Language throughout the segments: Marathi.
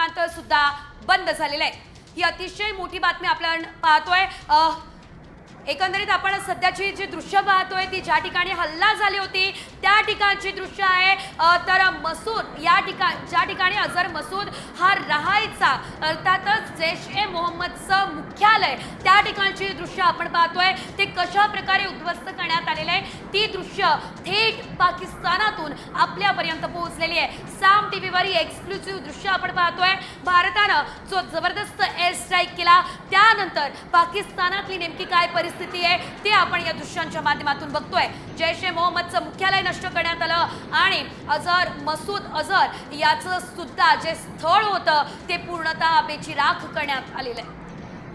विमानतळ सुद्धा बंद झालेलं आहे. ही अतिशय मोठी बातमी आपण पाहतोय. एकंदरीत आपण सध्याची जी दृश्य पाहतोय ती ज्या ठिकाणी हल्ला झाली होती त्या ठिकाणची दृश्य आहे. तर मसूद या ठिकाण ज्या ठिकाणी अजर मसूद हा राहायचा अर्थातच जैश ए मोहम्मदचं मुख्यालय. त्या ठिकाणची दृश्य आपण पाहतोय. ते कशा प्रकारे उद्ध्वस्त करण्यात आलेलं आहे? ती दृश्य थेट पाकिस्तानातून आपल्यापर्यंत पोहोचलेली आहे. साम टीव्हीवर ही एक्सक्लुसिव्ह दृश्य आपण पाहतोय. भारतानं जो जबरदस्त एअर स्ट्राईक केला त्यानंतर पाकिस्तानातली नेमकी काय परिस्थिती आहे ते आपण या दृश्यांच्या माध्यमातून बघतोय. जैश ए मोहम्मदचं मुख्यालय नष्ट करण्यात आलं आणि अझर मसूद अझर याचं सुद्धा जे स्थळ होतं ते पूर्णतः बेचिराख करण्यात आलेलं आहे.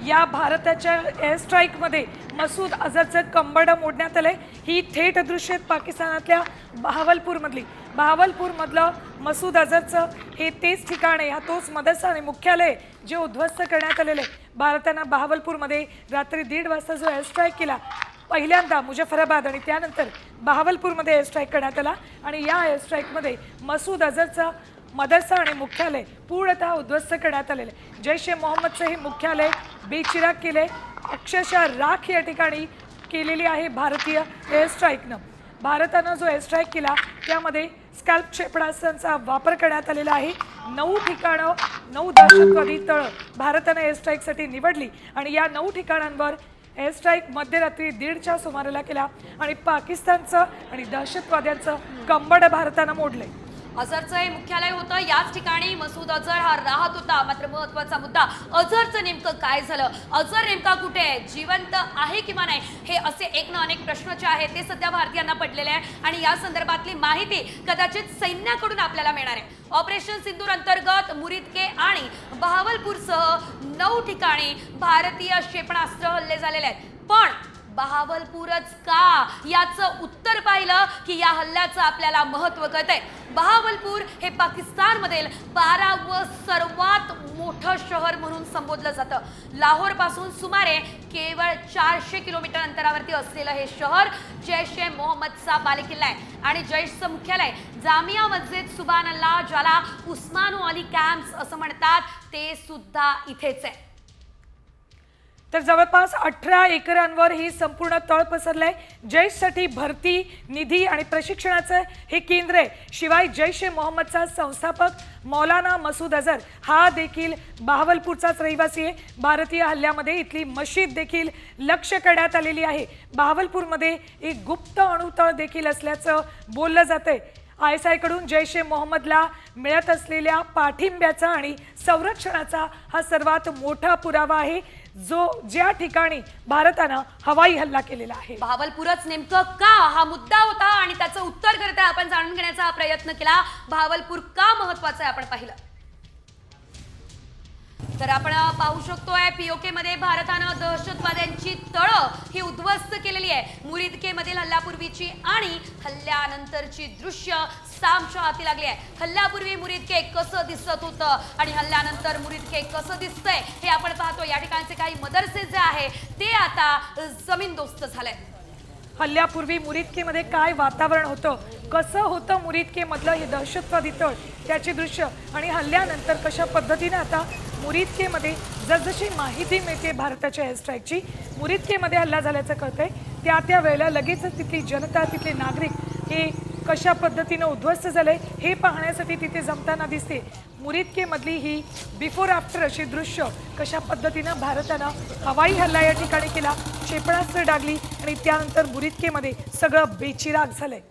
या भारताच्या एअर स्ट्राईकमध्ये मसूद अझरचं कंबड मोडण्यात आलंय. ही थेट दृश्य आहेत पाकिस्तानातल्या बहावलपूरमधली बहावलपूरमधलं मसूद अझरचं हे तेच ठिकाण आहे. हा तोच मदरसा आणि मुख्यालय जे उद्ध्वस्त करण्यात आलेलं आहे. भारतानं बहावलपूरमध्ये रात्री दीड वाजता जो एअर स्ट्राईक केला पहिल्यांदा मुजफ्फराबाद आणि त्यानंतर बहावलपूरमध्ये एअर स्ट्राईक करण्यात आला. आणि या एअर स्ट्राईकमध्ये मसूद अझरचं मदरसा आणि मुख्यालय पूर्णतः उद्ध्वस्त करण्यात आलेले जैश ए मोहम्मदचं हे मुख्यालय बेचिराग केले अक्षरशः राख या ठिकाणी केलेली आहे भारतीय एअरस्ट्राईकनं भारतानं जो एअरस्ट्राईक केला त्यामध्ये स्कॅल्प क्षेपणास्त्रांचा वापर करण्यात आलेला आहे. नऊ ठिकाणं नऊ दहशतवादी तळं भारतानं एअरस्ट्राईकसाठी निवडली आणि या नऊ ठिकाणांवर एअरस्ट्राईक मध्यरात्री दीडच्या सुमाराला केला आणि पाकिस्तानचं आणि दहशतवाद्यांचं कंबड भारतानं मोडलं अझरचं हे मुख्यालय होतं. याच ठिकाणी मसूद अझर हा राहत होता. मात्र महत्त्वाचा मुद्दा अझरचं नेमकं काय झालं? अझर नेमका कुठे आहे? जिवंत आहे किंवा नाही? हे असे एक ना अनेक प्रश्न जे आहेत ते सध्या भारतीयांना पडलेले आहे आणि या संदर्भातली माहिती कदाचित सैन्याकडून आपल्याला मिळणार आहे. ऑपरेशन सिंदूर अंतर्गत मुरिदके आणि बहावलपूरसह नऊ ठिकाणी भारतीय क्षेपणास्त्र हल्ले झालेले आहेत. पण बहावलपूरच का? याचं उत्तर पाहिलं की या हल्ल्याचं आपल्याला महत्त्व कळतंय. बहावलपूर हे पाकिस्तानमधील बारावं सर्वात मोठं शहर म्हणून संबोधलं जातं. लाहोरपासून सुमारे केवळ चारशे किलोमीटर अंतरावरती असलेलं हे शहर जैश ए मोहम्मदचा बालेकिल्ला आहे. आणि जैशचं मुख्यालय जामिया मस्जिद सुबान अल्ला ज्याला उस्मानो अली कॅम्प्स असं म्हणतात ते सुद्धा इथेच आहे. तर जवळपास अठरा एकरांवर ही संपूर्ण तळ पसरलंय. जैशसाठी भरती निधी आणि प्रशिक्षणाचं हे केंद्र आहे. शिवाय जैश ए मोहम्मदचा संस्थापक मौलाना मसूद अझर हा देखील बहावलपूरचाच रहिवासी आहे. भारतीय हल्ल्यामध्ये इथली मशीद देखील लक्ष करण्यात आलेली आहे. बहावलपूरमध्ये एक गुप्त अणुतळ देखील असल्याचं बोललं जातंय. आय एस आयकडून जैश ए मोहम्मदला मिळत असलेल्या पाठिंब्याचा आणि संरक्षणाचा हा सर्वात मोठा पुरावा आहे. जो ज्या ठिकाणी भारतानं हवाई हल्ला केलेला आहे. भावलपूरच नेमकं का हा मुद्दा होता आणि त्याचं उत्तर करता आपण जाणून घेण्याचा प्रयत्न केला. भावलपूर का महत्वाचं आहे आपण पाहिलं. तर आपण पाहू शकतोय पीओके मध्ये भारतानं दहशतवाद्यांची तळं ही उद्ध्वस्त केलेली आहे. मुरिदके मधील हल्ल्यापूर्वीची आणि हल्ल्यानंतरची दृश्य सामच्या हाती लागली आहे. हल्ल्यापूर्वी मुरिदके कसं दिसत होतं आणि हल्ल्यानंतर मुरिदके कसं दिसतंय हे आपण पाहतो या ठिकाणचे काही मदरसे जे आहे ते आता अ, जमीनदोस्त झालंय हल्ल्यापूर्वी मुरिदकेमध्ये काय वातावरण होतं? कसं होतं मुरिदकेमधलं हे दहशतवादी तळ त्याचे दृश्य आणि हल्ल्यानंतर कशा पद्धतीने आता मुरिदकेमध्ये जसजशी माहिती मिळते भारताच्या एअरस्ट्राईकची मुरिदकेमध्ये हल्ला झाल्याचं कळतंय. त्या त्या वेळेला लगेचच तिथली जनता तिथले नागरिक हे कशा पद्धतीनं उद्ध्वस्त झालं आहे हे पाहण्यासाठी तिथे जमताना दिसते. मुरिदकेमधली ही बिफोर आफ्टर अशी दृश्य कशा पद्धतीनं भारतानं हवाई हल्ला या ठिकाणी केला क्षेपणास्त्र डागली आणि त्यानंतर मुरिदकेमध्ये सगळं बेचिराग झालंय.